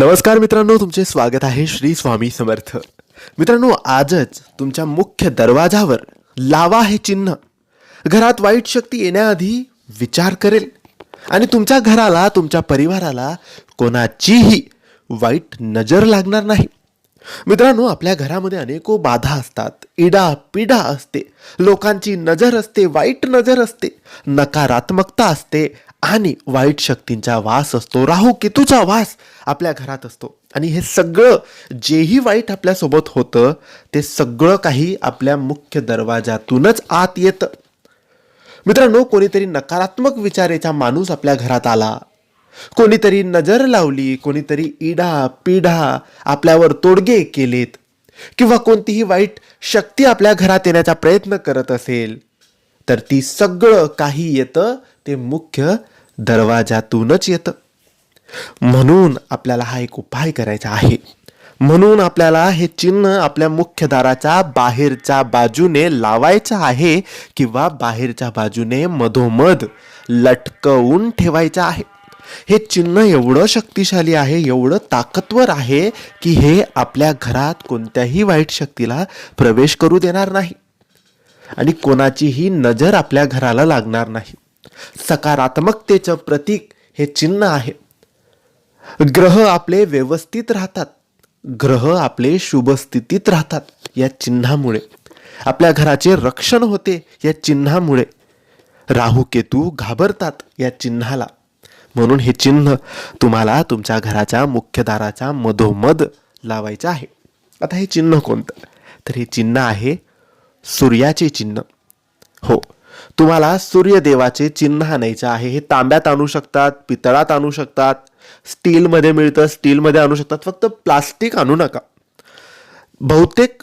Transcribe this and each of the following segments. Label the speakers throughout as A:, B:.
A: नमस्कार मित्रांनो तुमचे स्वागत आहे श्री स्वामी समर्थ. मित्रांनो आजच तुमच्या मुख्य दरवाजावर लावा हे चिन्ह. घरात वाईट शक्ती येण्याआधी विचार करेल. आणि तुमच्या घराला तुमच्या परिवाराला कोणाचीही वाईट नजर लागणार नाही. मित्रांनो आपल्या घरामध्ये अनेको बाधा असतात. इडा पिडा असते. लोकांची नजर असते वाईट नजर असते. नकारात्मकता असते. आणि वाईट शक्तींचा वास असतो. राहू केतूचा वास आपल्या घरात असतो. आणि हे सगळं जेही वाईट आपल्यासोबत होतं ते सगळं काही आपल्या मुख्य दरवाजातूनच आत येतं. मित्रांनो कोणीतरी नकारात्मक विचारेचा माणूस आपल्या घरात आला. कोणीतरी नजर लावली कोणीतरी इडा पिढा आपल्यावर तोडगे केलेत. किंवा कोणतीही वाईट शक्ती आपल्या घरात येण्याचा प्रयत्न करत असेल. तर ती सगळं काही येतं ते मुख्य दरवाजातूनच येतं. म्हणून आपल्याला हा एक उपाय करायचा आहे. म्हणून आपल्याला हे चिन्ह आपल्या मुख्य दाराच्या बाहेरच्या बाजूने लावायचं आहे किंवा बाहेरच्या बाजूने मधोमध लटकवून ठेवायचं आहे. हे चिन्ह एवढं शक्तिशाली आहे एवढं ताकदवर आहे की हे आपल्या घरात कोणत्याही वाईट शक्तीला प्रवेश करू देणार नाही. आणि कोणाचीही नजर आपल्या घराला लागणार नाही. सकारात्मकतेचं प्रतीक हे चिन्ह आहे. ग्रह आपले व्यवस्थित राहतात. ग्रह आपले शुभस्थितीत राहतात या चिन्हामुळे. आपल्या घराचे रक्षण होते या चिन्हामुळे. राहू केतू घाबरतात या चिन्हाला. म्हणून हे चिन्ह तुम्हाला तुमच्या घराच्या मुख्यदाराच्या मधोमध लावायचं आहे. आता हे चिन्ह कोणतं? तर हे चिन्ह आहे सूर्याचे चिन्ह. हो तुम्हाला सूर्यदेवाचे चिन्ह आणायचे आहे. हे तांब्यात आणू शकतात पितळात आणू शकतात. स्टीलमध्ये मिळतं स्टीलमध्ये आणू शकतात. फक्त प्लास्टिक आणू नका. बहुतेक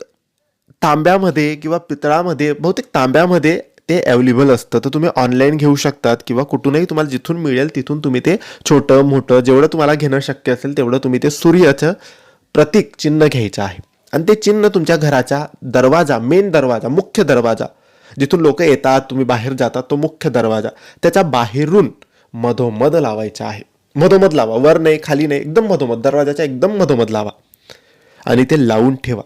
A: तांब्यामध्ये किंवा पितळामध्ये बहुतेक तांब्यामध्ये ते अवेलेबल असतं. तर तुम्ही ऑनलाईन घेऊ शकतात किंवा कुठूनही तुम्हाला जिथून मिळेल तिथून तुम्ही ते छोटं मोठं जेवढं तुम्हाला घेणं शक्य असेल तेवढं तुम्ही ते सूर्याचं प्रतीक चिन्ह घ्यायचं आहे. आणि ते चिन्ह तुमच्या घराचा दरवाजा मेन दरवाजा मुख्य दरवाजा. जिथून लोक येतात तुम्ही बाहेर जातात तो मुख्य दरवाजा. त्याच्या बाहेरून मधोमध लावायचा आहे. मधोमध लावा. वर नाही खाली नाही एकदम मधोमध. दरवाजाच्या एकदम मधोमध लावा. आणि ते लावून ठेवा.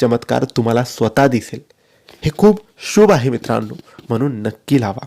A: चमत्कार तुम्हाला स्वतः दिसेल. हे खूप शुभ आहे मित्रांनो. म्हणून नक्की लावा.